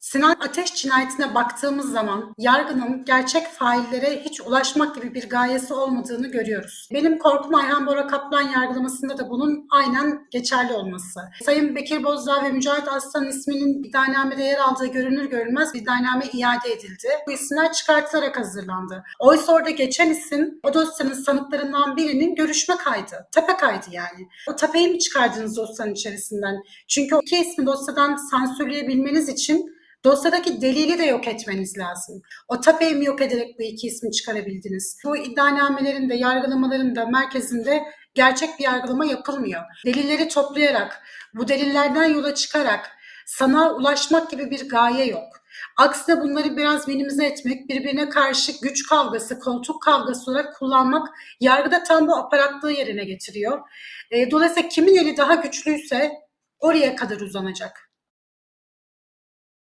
Sinan Ateş cinayetine baktığımız zaman yargının gerçek faillere hiç ulaşmak gibi bir gayesi olmadığını görüyoruz. Benim korkum Ayhan Bora Kaplan yargılamasında da bunun aynen geçerli olması. Sayın Bekir Bozdağ ve Mücahit Aslan isminin iddianamede yer aldığı görünür görünmez iddianame iade edildi. Bu isimler çıkartılarak hazırlandı. Oysa orada geçen isim o dosyanın sanıklarından birinin görüşme kaydı. Tepe kaydı yani. O tepeyi mi çıkardınız dosyanın içerisinden? Çünkü iki ismi dosyadan sansürleyebilmeniz için Dosyadaki delili de yok etmeniz lazım. O tapeyi mi yok ederek bu iki ismi çıkarabildiniz? Bu iddianamelerin de yargılamaların da merkezinde gerçek bir yargılama yapılmıyor. Delilleri toplayarak, bu delillerden yola çıkarak sana ulaşmak gibi bir gaye yok. Aksine bunları biraz minimize etmek, birbirine karşı güç kavgası, koltuk kavgası olarak kullanmak yargıda tam bu aparatlığı yerine getiriyor. E, dolayısıyla kimin eli daha güçlüyse oraya kadar uzanacak.